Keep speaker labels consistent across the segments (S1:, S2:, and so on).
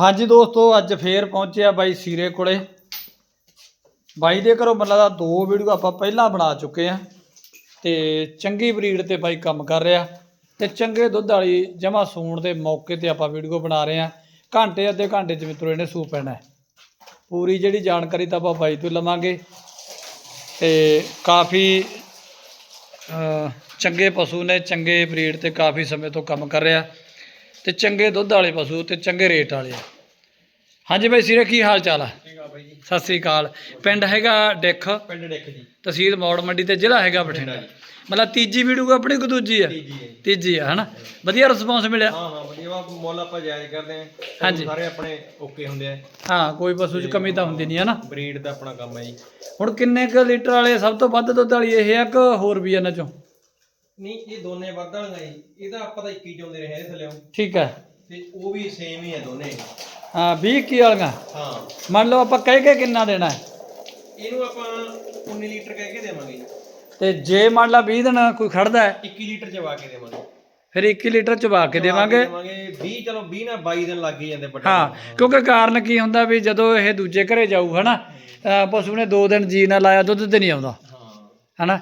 S1: ਹਾਂਜੀ ਦੋਸਤੋ, ਅੱਜ ਫੇਰ ਪਹੁੰਚਿਆ ਬਾਈ ਸੀਰੇ ਕੋਲੇ। ਬਾਈ ਦੇ ਘਰੋਂ ਮਤਲਬ ਦਾ ਦੋ ਵੀਡੀਓ ਆਪਾਂ ਪਹਿਲਾਂ ਬਣਾ ਚੁੱਕੇ ਆ ਤੇ ਚੰਗੀ ਬਰੀਡ ਤੇ ਬਾਈ ਕੰਮ ਕਰ ਰਿਹਾ। ਤੇ ਚੰਗੇ ਦੁੱਧ ਵਾਲੀ ਜਮਾ ਸੂਣ ਦੇ ਮੌਕੇ ਤੇ ਆਪਾਂ ਵੀਡੀਓ ਬਣਾ ਰਹੇ ਆ। ਘੰਟੇ, ਅੱਧੇ ਘੰਟੇ ਚ ਮਿੱਤਰੋ ਇਹਨੇ ਸੂ ਪੈਣਾ। ਪੂਰੀ ਜਿਹੜੀ ਜਾਣਕਾਰੀ ਤਾਂ ਆਪਾਂ ਬਾਈ ਤੋਂ ਲਵਾਂਗੇ। ਤੇ ਕਾਫੀ ਚੰਗੇ ਪਸ਼ੂ ਨੇ, ਚੰਗੇ ਬਰੀਡ ਤੇ ਕਾਫੀ ਸਮੇਂ ਤੋਂ ਕੰਮ ਕਰ ਰਿਹਾ। ਤੇ ਚੰਗੇ ਦੁੱਧ ਵਾਲੇ ਪਸ਼ੂ ਤੇ ਚੰਗੇ ਰੇਟ ਵਾਲੇ ਆ। ਹਾਂਜੀ ਬਾਈ ਸੀਰੇ ਕੀ ਹਾਲ ਚਾਲ ਆ?
S2: ਠੀਕ ਆ ਬਾਈ ਜੀ।
S1: ਸਤਿ ਸ੍ਰੀ ਅਕਾਲ। ਪਿੰਡ ਹੈਗਾ ਡਿੱਖ?
S2: ਪਿੰਡ ਡਿੱਖ ਜੀ।
S1: ਤਹਿਸੀਲ ਮੌੜ ਮੰਡੀ ਤੇ ਜ਼ਿਲ੍ਹਾ ਹੈਗਾ ਬਠਿੰਡਾ ਮਤਲਬ ਤੀਜੀ ਵੀਡੀਓ ਆਪਣੀ ਕੋ ਦੂਜੀ ਆ? ਤੀਜੀ ਆ ਹਨਾ? ਵਧੀਆ ਰਿਸਪੌਂਸ ਮਿਲਿਆ?
S2: ਹਾਂ ਹਾਂ ਵਧੀਆ। ਵਾ ਮੁੱਲ ਆਪਾਂ ਜਾਇਜ਼ ਕਰਦੇ ਆਂ
S1: ਹਾਂਜੀ।
S2: ਸਾਰੇ ਆਪਣੇ ਓਕੇ ਹੁੰਦੇ ਆ।
S1: ਹਾਂ ਕੋਈ ਪਸ਼ੂ 'ਚ ਕਮੀ ਤਾਂ ਹੁੰਦੀ ਨਹੀਂ ਹੈ ਨਾ।
S2: ਬਰੀਡ ਦਾ ਆਪਣਾ ਕੰਮ ਹੈ ਜੀ।
S1: ਹੁਣ ਕਿੰਨੇ ਕੁ ਲੀਟਰ ਵਾਲੇ ਸਭ ਤੋਂ ਵੱਧ ਦੁੱਧ ਵਾਲੀ ਇਹ ਆ ਕਿ ਹੋਰ ਵੀ ਇਹਨਾਂ ਚੋਂ?
S2: ਨਹੀਂ ਇਹ ਦੋਨੇ ਵੱਧ ਵਾਲੀਆਂ ਜੀ ਇਹਦਾ ਆਪਾਂ ਤਾਂ 21 ਚਾਉਂਦੇ ਰਹੇ ਇਹਦੇ ਥੱਲੇ
S1: ਠੀਕ ਹੈ।
S2: ਤੇ ਉਹ ਵੀ ਸੇਮ ਹੀ ਆ ਦੋਨੇ।
S1: ਹਾਂ 20 ਕੀ ਵਾਲੀਆਂ?
S2: ਹਾਂ।
S1: ਮੰਨ ਲਓ ਆਪਾਂ ਕਹਿ ਕੇ ਕਿੰਨਾ ਦੇਣਾ ਹੈ?
S2: ਇਹਨੂੰ ਆਪਾਂ 19 ਲੀਟਰ ਕਹਿ ਕੇ ਦੇਵਾਂਗੇ। ਜੀ
S1: ਤੇ ਜੇ ਮੰਨ ਲਾ 20 ਦਿਨ ਕੋਈ ਖੜਦਾ ਹੈ
S2: 21 ਲੀਟਰ ਚਵਾ ਕੇ ਦੇਵਾਂਗੇ।
S1: ਫਿਰ 21 ਲੀਟਰ ਚਬਾ ਕੇ ਦੇਵਾਂਗੇ।
S2: ਦੇਵਾਂਗੇ। 20 ਚਲੋ 20 ਨਾ 22 ਦਿਨ ਲੱਗ ਹੀ ਜਾਂਦੇ ਵੱਡੇ
S1: ਹਾਂ ਕਿਉਂਕਿ ਕਾਰਨ ਕੀ ਹੁੰਦਾ ਵੀ ਜਦੋਂ ਇਹ ਦੂਜੇ ਘਰੇ ਜਾਊ ਹਨਾ ਅਹ ਪਸ਼ੂ ਨੇ 2 ਦਿਨ ਜੀ ਨਾ ਲਾਇਆ ਦੁੱਧ ਤੇ ਨਹੀਂ ਆਉਂਦਾ।
S2: ਹਾਂ
S1: ਹਨਾ?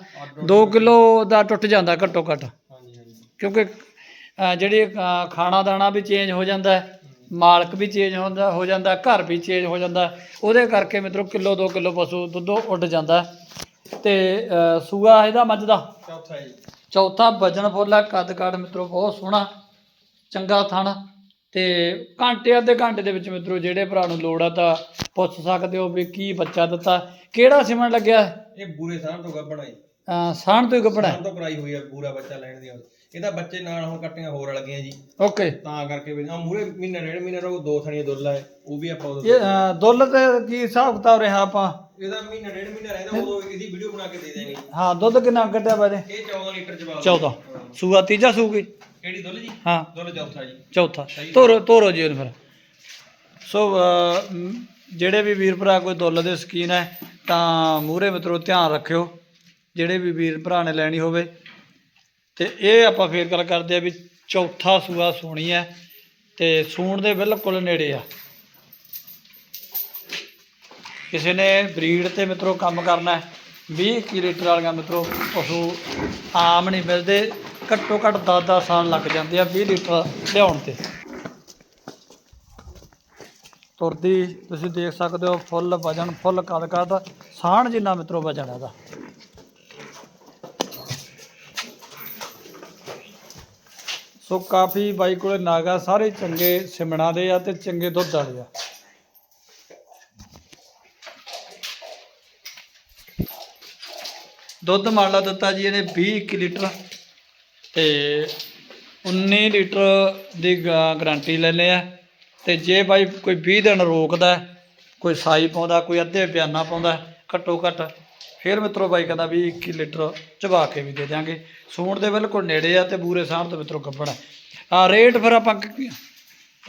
S1: 2 ਕਿਲੋ ਦਾ ਟੁੱਟ ਜਾਂਦਾ ਘੱਟੋ ਘੱਟ।
S2: ਹਾਂਜੀ ਹਾਂਜੀ।
S1: ਕਿਉਂਕਿ ਅਹ ਜਿਹੜੀ ਖਾਣਾ ਦਾਣਾ ਵੀ ਚੇਂਜ ਹੋ ਜਾਂਦਾ ਹੈ ਮਾਲਕ ਵੀ ਚੇਂਜ ਹੁੰਦਾ ਹੋ ਜਾਂਦਾ ਘਰ ਵੀ ਚੇਂਜ ਹੋ ਜਾਂਦਾ। ਉਹਦੇ ਕਰਕੇ ਮਿੱਤਰੋ ਕਿਲੋ 2 ਕਿਲੋ ਪਸ਼ੂ ਦੁੱਧੋਂ ਉੱਡ ਜਾਂਦਾ। ਤੇ ਅਹ ਸੂਆ ਇਹਦਾ ਮੱਝ ਦਾ
S2: ਚੌਥਾ ਜੀ।
S1: ਚੌਥਾ ਵਜਨ ਫੁੱਲਾ ਕੱਦ ਕਾਠ ਮਿੱਤਰੋ ਬਹੁਤ ਸੋਹਣਾ ਚੰਗਾ ਥਣ। ਤੇ ਘੰਟੇ ਅੱਧੇ ਘੰਟੇ ਦੇ ਵਿੱਚ ਮਿੱਤਰੋ ਜਿਹੜੇ ਭਰਾ ਨੂੰ ਲੋੜ ਆ ਤਾਂ ਪੁੱਛ ਸਕਦੇ ਹੋ ਵੀ ਕੀ ਬੱਚਾ ਦਿੱਤਾ ਕਿਹੜਾ ਸਿਮਣ ਲੱਗਿਆ?
S2: ਇਹ ਬੂਰੇ ਸਾਹ ਤੋਂ ਗੱਬਣਾ ਜੀ
S1: ਅਹ ਸਾਣ ਤੋਂ ਹੀ ਗੱਭਣਾ
S2: ਸਾਹ ਤੋਂ ਕਰਾਈ ਹੋਈ ਆ ਪੂਰਾ ਬੱਚਾ ਲੈਣ ਦੀ ਇਹਦਾ ਬੱਚੇ ਨਾਲ ਹੁਣ ਕੱਟੀਆਂ ਹੋਰ ਰਲ ਗਈਆਂ ਜੀ।
S1: ਓਕੇ।
S2: ਤਾਂ ਕਰਕੇ ਵੀ ਆ ਮੂਰੇ ਮਹੀਨਾ ਡੇਢ ਮਹੀਨਾ ਰਹੂ ਦੋ ਥਣੀਆਂ ਦੁੱਲ ਆ ਉਹ ਵੀ ਆਪਾਂ ਉਦੋਂ
S1: ਇਹ ਅਹ ਦੁੱਲ ਤੇ ਕੀ ਹਿਸਾਬ ਕਿਤਾਬ ਰਿਹਾ ਆਪਾਂ?
S2: ਇਹਦਾ ਮਹੀਨਾ ਡੇਢ ਮਹੀਨਾ ਰਹਿੰਦਾ ਉਦੋਂ ਇਹਦੀ ਵੀਡੀਓ ਬਣਾ ਕੇ ਦੇ ਦੇਵਾਂਗੇ ਜੀ।
S1: ਹਾਂ ਦੁੱਧ ਕਿੰਨਾ ਕੱਢਿਆ ਬਾਦੇ
S2: ਇਹ 14 ਲੀਟਰ ਜਵਾਬ।
S1: 14 ਸੂਆ ਤੀਜਾ ਸੂਗੀ?
S2: ਕਿਹੜੀ ਦੁੱਲ ਜੀ?
S1: ਹਾਂ।
S2: ਦੁੱਲ ਚੌਥਾ ਜੀ।
S1: ਚੌਥਾ। ਤੋਰੋ ਤੋਰੋ ਜੀ ਉਹਨੂੰ ਫਿਰ। ਸੋ ਅਹ, ਮ, ਜਿਹੜੇ ਵੀ ਵੀਰ ਭਰਾ ਕੋਈ ਦੁੱਲ ਦੇ ਸਕੀਨ ਹੈ, ਤਾਂ ਮੂਹਰੇ ਮਿੱਤਰੋ ਧਿਆਨ ਰੱਖਿਓ, ਜਿਹੜੇ ਵੀ ਵੀਰ ਭਰਾ ਨੇ ਲੈਣੀ ਹੋਵੇ। ਤੇ ਇਹ ਆਪਾਂ ਫੇਰ ਗੱਲ ਕਰਦੇ ਆ ਵੀ ਚੌਥਾ ਸੂਆ ਸੋਣੀ ਹੈ ਤੇ ਸੂਣ ਦੇ ਬਿਲਕੁਲ ਨੇੜੇ ਆ। ਕਿਸੇ ਨੇ ਬਰੀਡ ਤੇ ਮਿੱਤਰੋ ਕੰਮ ਕਰਨਾ ਹੈ 20 21 ਲੀਟਰ ਵਾਲੀਆਂ ਮਿੱਤਰੋ ਪਸ਼ੂ ਆਮ ਨਹੀਂ ਮਿਲਦੇ, ਘੱਟੋ ਘੱਟ 10-10 ਸਾਲ ਲੱਗ ਜਾਂਦੇ ਆ 20 ਲੀਟਰ ਲਿਆਉਣ ਤੇ। ਤੁਰਦੀ, ਤੁਸੀਂ ਦੇਖ ਸਕਦੇ ਹੋ ਫੁੱਲ ਵਜਨ, ਫੁੱਲ ਕਦ ਕਦ ਸਾਣ ਜਿੰਨਾ ਮਿੱਤਰੋ ਵਜਨ ਇਹਦਾ। ਸੋ ਕਾਫੀ ਬਾਈ ਕੋਲੇ ਨਾਗਾ, ਸਾਰੇ ਚੰਗੇ ਸਿਮਣਾ ਦੇ ਆ ਤੇ ਚੰਗੇ ਦੁੱਧ ਵਾਲੇ ਆ। ਦੁੱਧ ਮੰਨ ਲਾ ਦਿੱਤਾ ਜੀ, ਇਹਨੇ 20 21 ਲੀਟਰ ਤੇ 19 ਲੀਟਰ ਦੀ ਗਾਰੰਟੀ ਲੈਨੇ ਆ ਤੇ ਜੇ ਬਾਈ ਕੋਈ 20 ਦਿਨ ਰੋਕਦਾ ਕੋਈ ਸਾਈ ਪਾਉਂਦਾ ਕੋਈ ਅੱਧੇ ਬਿਆਨਾ ਪਾਉਂਦਾ ਘੱਟੋ ਘੱਟ ਫਿਰ ਮਿੱਤਰੋ ਬਾਈ ਕਹਿੰਦਾ ਵੀ 21 ਲੀਟਰ ਚਬਾ ਕੇ ਵੀ ਦੇ ਦਿਆਂਗੇ। ਸੂਣ ਦੇ ਬਿਲਕੁਲ ਨੇੜੇ ਆ ਤੇ ਬੂਰੇ ਸਾਹਣ ਤੋਂ ਮਿੱਤਰੋ ਕੱਪੜਾ ਆ ਰੇਟ ਫਿਰ ਆਪਾਂ ਕ-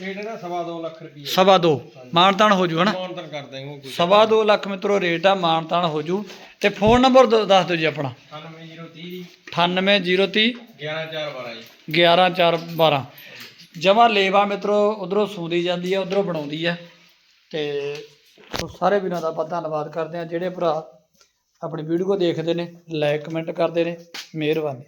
S2: ਰੇਟ ਇਹਦਾ ਸਵਾ ਦੋ ਲੱਖ ਰੁਪਏ
S1: ਸਵਾ ਦੋ। ਮਾਨਤਾਨ ਹੋ ਜੂ ਹਨਾ?
S2: ਮਾਨਤਨ ਕਰ ਦਾਂਗੇ ਉਹ ਕੋਈ
S1: ਸਵਾ ਦੋ ਲੱਖ ਮਿੱਤਰੋ ਰੇਟ ਆ ਮਾਨਤਾਨ ਹੋ ਜੂ। ਤੇ ਫੋਨ ਨੰਬਰ ਦੱਸ ਦਿਓ ਜੀ ਆਪਣਾ।
S2: 98030 ਜੀ
S1: 98030
S2: 11412 ਜੀ।
S1: 11412 ਜਮਾ ਲੇਵਾ ਮਿੱਤਰੋ, ਉਧਰੋਂ ਸੂਦੀ ਜਾਂਦੀ ਹੈ ਉਧਰੋਂ ਬਣਾਉਂਦੀ ਹੈ ਤੇ ਸਾਰੇ ਵੀਰਾਂ ਦਾ ਆਪਾਂ ਧੰਨਵਾਦ ਕਰਦੇ ਹਾਂ ਜਿਹੜੇ ਭਰਾ ਆਪਣੀ ਵੀਡੀਓ ਦੇਖਦੇ ਨੇ ਲਾਈਕ ਕਮੈਂਟ ਕਰਦੇ ਨੇ, ਮਿਹਰਬਾਨੀ।